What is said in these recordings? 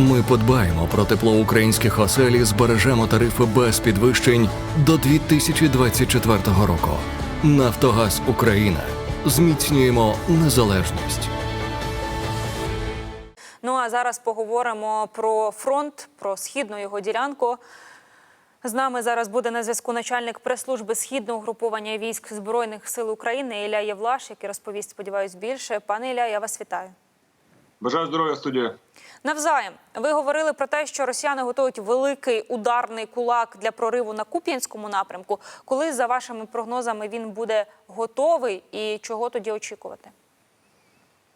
Ми подбаємо про тепло українських осель і збережемо тарифи без підвищень до 2024 року. Нафтогаз Україна зміцнюємо незалежність. Ну а зараз поговоримо про фронт, про східну його ділянку. З нами зараз буде на зв'язку начальник прес-служби східного угруповання військ збройних сил України Ілля Євлаш, який розповість, сподіваюсь, більше. Пане Ілля, я вас вітаю. Бажаю здоров'я, студія. Навзаєм, ви говорили про те, що росіяни готують великий ударний кулак для прориву на Куп'янському напрямку. Коли, за вашими прогнозами, він буде готовий і чого тоді очікувати?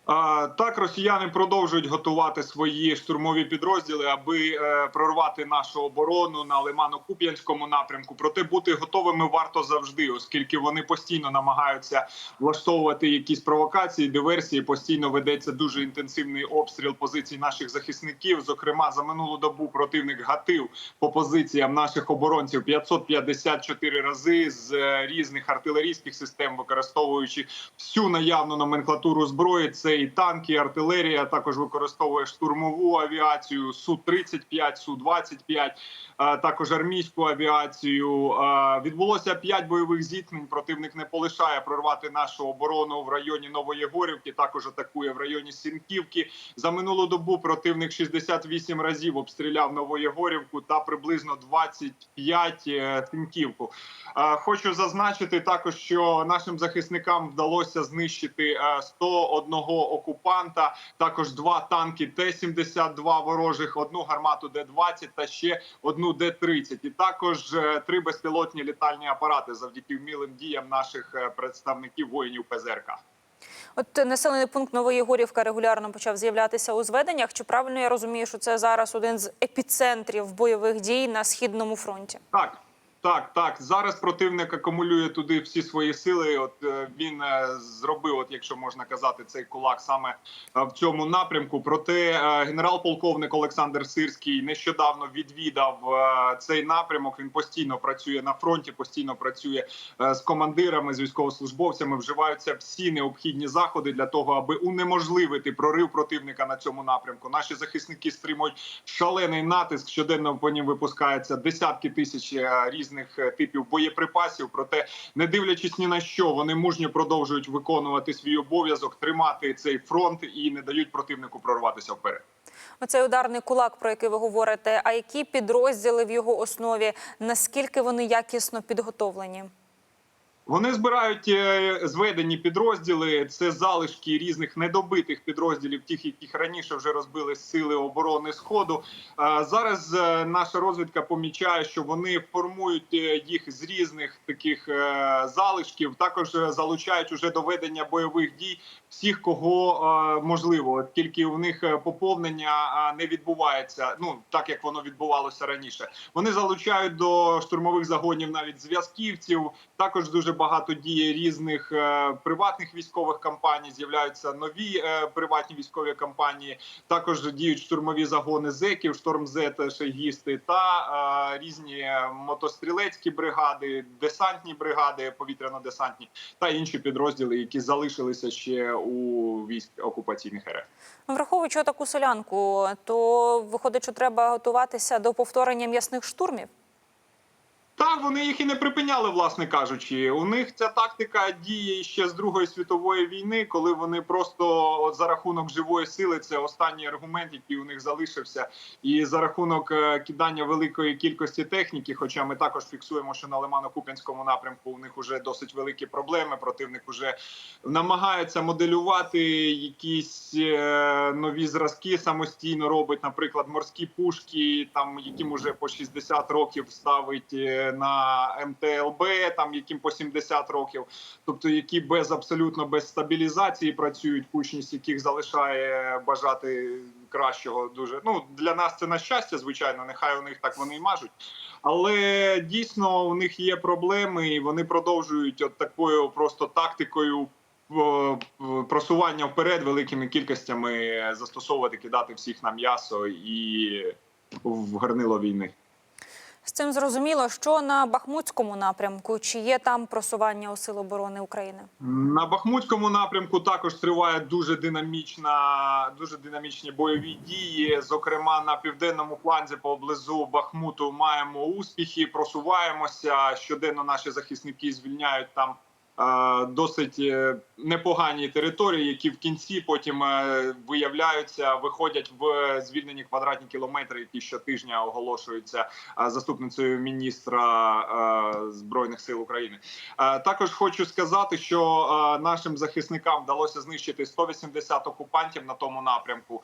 Так, росіяни продовжують готувати свої штурмові підрозділи, аби е, прорвати нашу оборону на Лимано-Куп'янському напрямку. Проте бути готовими варто завжди, оскільки вони постійно намагаються влаштовувати якісь провокації, диверсії. Постійно ведеться дуже інтенсивний обстріл позицій наших захисників. Зокрема, за минулу добу противник гатив по позиціям наших оборонців 554 рази з е, різних артилерійських систем, використовуючи всю наявну номенклатуру зброї. Це і танки, артилерія. Також використовує штурмову авіацію су 35 су 25 а також армійську авіацію. Відбулося п'ять бойових зіткнень. Противник не полишає прорвати нашу оборону в районі Новоєгорівки. Також атакує в районі Сінківки. За минулу добу противник 68 разів обстріляв Новоєгорівку та приблизно 25 е, Сінківку. Хочу зазначити також, що нашим захисникам вдалося знищити е, 101 окупанта, також два танки Т-72 ворожих, одну гармату Д-20 та ще одну Д-30. І також е, три безпілотні літальні апарати завдяки вмілим діям наших е, представників воїнів ПЗРК. От населений пункт Новоєгорівка регулярно почав з'являтися у зведеннях. Чи правильно я розумію, що це зараз один з епіцентрів бойових дій на східному фронті? Так. Так, так зараз противник акумулює туди всі свої сили. От е, він е, зробив, от якщо можна казати, цей кулак саме е, в цьому напрямку. Проте генерал-полковник Олександр Сирський нещодавно відвідав цей напрямок. Він постійно працює на фронті, постійно працює з командирами, з військовослужбовцями. Вживаються всі необхідні заходи для того, аби унеможливити прорив противника на цьому напрямку. Наші захисники стримують шалений натиск. Щоденно по ним випускається десятки тисяч е, різних е, типів боєприпасів. Проте, не дивлячись ні на що, вони мужньо продовжують виконувати свій обов'язок, тримати цей фронт і не дають противнику прорватися вперед. Оцей ударний кулак, про який ви говорите. А які підрозділи в його основі? Наскільки вони якісно підготовлені? Вони збирають е, зведені підрозділи. Це залишки різних недобитих підрозділів, тих, яких раніше вже розбили сили оборони Сходу. Зараз е, наша розвідка помічає, що вони формують е, їх з різних таких е, залишків. Також е, залучають уже до ведення бойових дій всіх, кого е, можливо, тільки у них е, поповнення е, не відбувається. Ну так як воно відбувалося раніше. Вони залучають до штурмових загонів навіть зв'язківців. Також дуже багато діє різних е, приватних військових компаній. З'являються нові е, приватні військові компанії. Також діють штурмові загони зеків, штормзет, шейгісти та е, різні мотострілецькі бригади, десантні бригади, повітряно-десантні та інші підрозділи, які залишилися ще у військ окупаційних РФ. Враховуючи таку солянку, то виходить, що треба готуватися до повторення м'ясних штурмів. Так, вони їх і не припиняли, власне кажучи. У них ця тактика діє ще з Другої світової війни, коли вони просто от за рахунок живої сили, це останній аргумент, який у них залишився, і за рахунок е, кидання великої кількості техніки. Хоча ми також фіксуємо, що на Лимано-Куп'янському напрямку у них вже досить великі проблеми. Противник уже намагається моделювати якісь е, нові зразки самостійно робить, наприклад, морські пушки, там яким уже по 60 років ставить е, на МТЛБ, там яким по 70 років, тобто які без абсолютно без стабілізації працюють, кучність яких залишає бажати кращого. Дуже ну для нас це на щастя, звичайно. Нехай у них так вони і мажуть. Але дійсно у них є проблеми, і вони продовжують от такою просто тактикою е, просування вперед великими кількостями застосовувати, кидати всіх на м'ясо і в гарнило війни. З цим зрозуміло, що на Бахмутському напрямку чи є там просування у Сил оборони України? На Бахмутському напрямку також триває дуже динамічна, дуже динамічні бойові дії. Зокрема, на південному фланзі поблизу Бахмуту маємо успіхи, просуваємося. Щоденно наші захисники звільняють там. е, Досить е, непогані території, які в кінці потім е, виявляються, виходять в звільнені квадратні кілометри, які щотижня оголошуються е, заступницею міністра е, збройних сил України. Також хочу сказати, що нашим захисникам вдалося знищити 180 окупантів на тому напрямку.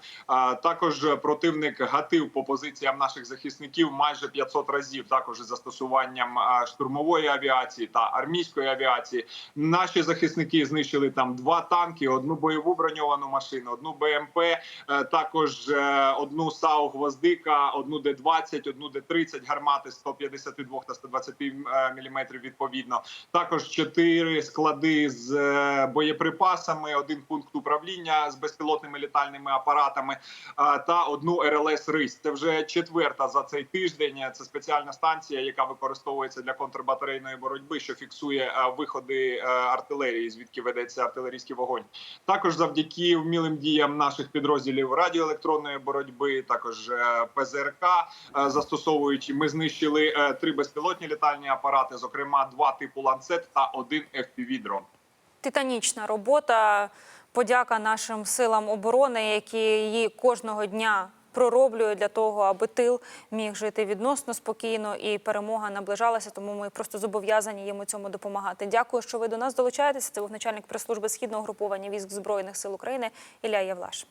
Також противник гатив по позиціям наших захисників майже 500 разів. Також застосуванням штурмової авіації та армійської авіації. Наші захисники знищили там два танки, одну бойову броньовану машину, одну БМП, е, також е, одну САУ Гвоздика, одну Д-20, одну Д-30 гармати 152 та 120 мм відповідно. Також чотири склади з е, боєприпасами, один пункт управління з безпілотними літальними апаратами е, та одну РЛС РИС. Це вже четверта за цей тиждень. Це спеціальна станція, яка використовується для контрбатарейної боротьби, що фіксує е, виходи е, артилерії, звідки ведеться артилерійський вогонь. Також завдяки вмілим діям наших підрозділів радіоелектронної боротьби, також е, ПЗРК е, застосовуючи, ми знищили е, три безпілотні літальні апарати, зокрема два типу ланцет та один fpv дрон. Титанічна робота. Подяка нашим силам оборони, які її кожного дня пророблюють для того, аби тил міг жити відносно спокійно і перемога наближалася. Тому ми просто зобов'язані йому цьому допомагати. Дякую, що ви до нас долучаєтеся. Це був начальник прес-служби східного груповання військ збройних сил України Ілля Євлаш.